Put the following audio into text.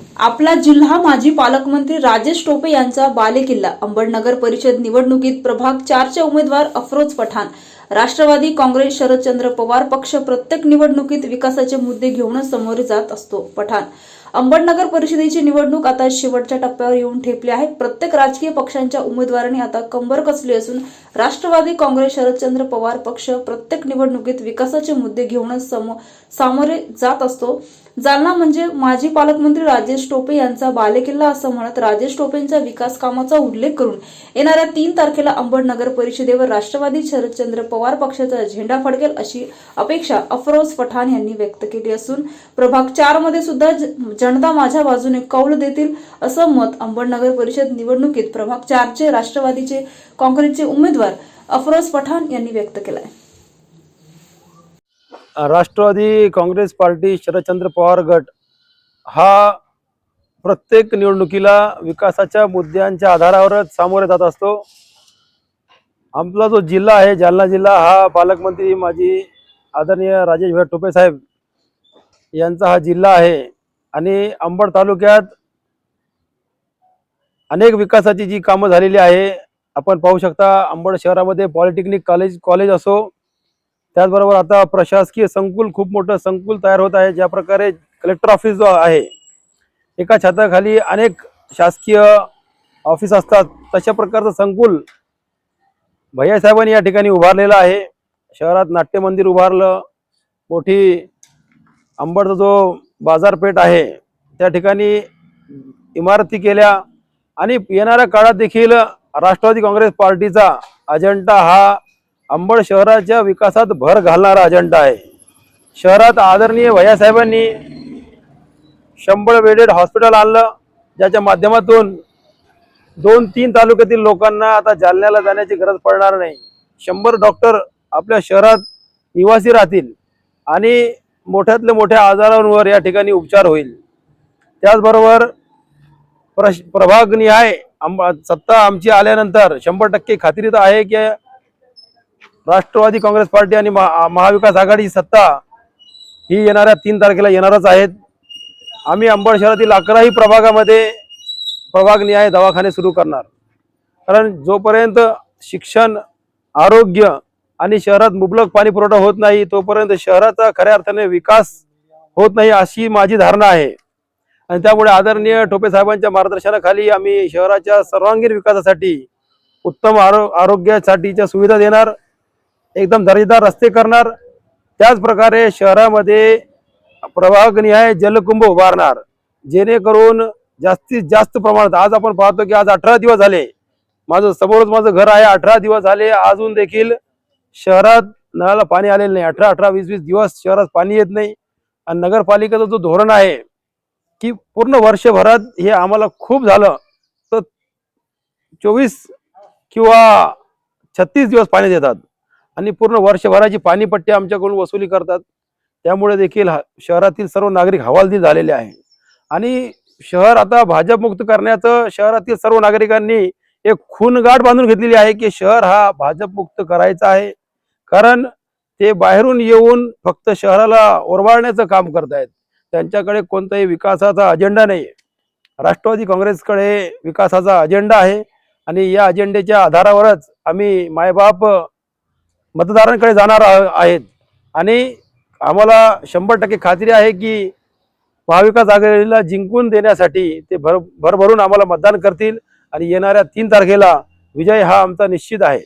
आपला जिल्हा माजी पालकमंत्री राजेश टोपे यांचा बालेकिल्ला. अंबडनगर परिषद निवडणुकीत प्रभाग चारचे उमेदवार अफरोज पठाण. राष्ट्रवादी काँग्रेस शरदचंद्र पवार पक्ष प्रत्येक निवडणुकीत विकासाचे मुद्दे घेऊनच समोर जात असतो पठाण. अंबडनगर परिषदेची निवडणूक आता शेवटच्या टप्प्यावर येऊन ठेपली आहे. प्रत्येक राजकीय पक्षांच्या उमेदवारांनी आता कंबर कसली असून राष्ट्रवादी काँग्रेस शरदचंद्र पवार पक्ष प्रत्येक निवडणुकीत विकासाचे मुद्दे घेऊनच सामोरे जात असतो. जालना म्हणजे माजी पालकमंत्री राजेश टोपे यांचा बालेकिल्ला असं म्हणत राजेश टोपेंच्या विकास कामाचा उल्लेख करून येणाऱ्या तीन तारखेला अंबड नगर परिषदेवर राष्ट्रवादी शरदचंद्र पवार पक्षाचा झेंडा फडकेल अशी अपेक्षा अफरोज पठाण यांनी व्यक्त केली असून प्रभाग चारमध्ये सुद्धा ज- जनता माझ्या बाजूने कौल देतील असं मत अंबडनगर परिषद निवडणुकीत प्रभाग चारचे राष्ट्रवादीचे काँग्रेसचे उमेदवार अफरोज पठाण यांनी व्यक्त केलं आहे राष्ट्रवादी काँग्रेस पार्टी शरदचंद्र पवार गट हा प्रत्येक निवडणुकीला विकासाच्या मुद्द्यांच्या आधारावरच सामोरे जात असतो. आपला जो जिल्हा आहे जालना जिल्हा हा पालकमंत्री माजी आदरणीय राजेश भाई टोपे साहेब यांचा हा जिल्हा आहे आणि अंबड तालुक्यात अनेक विकासाची जी कामं झालेली आहे आपण पाहू शकता अंबड शहरामध्ये पॉलिटेक्निक कॉलेज कॉलेज असो त्याचबरोबर आता प्रशासकीय संकुल खूप मोठं संकुल तयार होत आहे ज्या प्रकारे कलेक्टर ऑफिस जो आहे एका छताखाली अनेक शासकीय ऑफिस असतात. तशा प्रकारचं संकुल भैयासाहेबांनी या ठिकाणी उभारलेलं आहे. शहरात नाट्य मंदिर उभारलं. मोठी अंबडचा जो बाजारपेठ आहे त्या ठिकाणी इमारती केल्या. आणि येणाऱ्या काळात देखील राष्ट्रवादी काँग्रेस पार्टीचा अजेंडा हा अंबड शहराच्या विकासात भर घालणारा अजेंडा आहे. शहरात आदरणीय भैयासाहेबांनी शंभर बेडेड हॉस्पिटल आणलं ज्याच्या माध्यमातून दोन तीन तालुक्यातील लोकांना आता जालन्याला जाण्याची गरज पडणार नाही. शंभर डॉक्टर आपल्या शहरात निवासी राहतील आणि मोठ्यातल्या मोठ्या आजारांवर या ठिकाणी उपचार होईल. त्याचबरोबर प्रश प्रभागनिहाय आम सत्ता आमची आल्यानंतर शंभर टक्के खात्रीत आहे की राष्ट्रवादी काँग्रेस पार्टी आणि महा महाविकास आघाडी सत्ता ही येणाऱ्या तीन तारखेला येणारच आहेत. आम्ही अंबड शहरातील अकराही प्रभागामध्ये प्रभागनिहाय दवाखाने सुरू करणार. कारण जोपर्यंत शिक्षण आरोग्य आणि शहरात मुबलक पाणी पुरवठा होत नाही तोपर्यंत शहराचा खऱ्या अर्थाने विकास होत नाही अशी माझी धारणा आहे. आणि त्यामुळे आदरणीय टोपे साहेबांच्या मार्गदर्शनाखाली आम्ही शहराच्या सर्वांगीण विकासासाठी उत्तम आरो आरोग्यासाठीच्या सुविधा देणार. एकदम दर्जेदार रस्ते करणार. त्याचप्रकारे शहरामध्ये प्रभागनिहाय जलकुंभ उभारणार. जेणेकरून जास्तीत जास्त प्रमाणात आज आपण पाहतो की आज अठरा दिवस झाले. माझं समोरच माझं घर आहे अठरा दिवस झाले. अजून देखील शहरात नळाला पाणी आलेलं नाही. अठरा अठरा वीस वीस दिवस शहरात पाणी येत नाही. आणि नगरपालिकेचं जो धोरण आहे की पूर्ण वर्षभरात हे आम्हाला खूप झालं. तर चोवीस किंवा छत्तीस दिवस पाणी देतात. आणि पूर्ण वर्षभराची पाणीपट्टी आमच्याकडून वसुली करतात. त्यामुळे देखील हा- शहरातील सर्व नागरिक हवालदिल झालेले आहे. आणि शहर आता भाजपमुक्त करण्याचं शहरातील सर्व नागरिकांनी एक खूनगाठ बांधून घेतलेली आहे की शहर हा भाजपमुक्त करायचा आहे. कारण ते बाहेरून येऊन फक्त शहराला ओरबाळण्याचं काम करतायत त्यांच्याकडे कोणताही विकासाचा अजेंडा नाही राष्ट्रवादी काँग्रेसकडे विकासाचा अजेंडा आहे. आणि या अजेंड्याच्या आधारावरच आम्ही मायबाप मतदारांकडे जाणार आहेत. आणि आम्हाला शंभर टक्के खात्री आहे की महाविकास आघाडीला जिंकून देण्यासाठी ते भर भरभरून आम्हाला मतदान करतील. आणि येणाऱ्या तीन तारखेला विजय हा आमचा निश्चित आहे.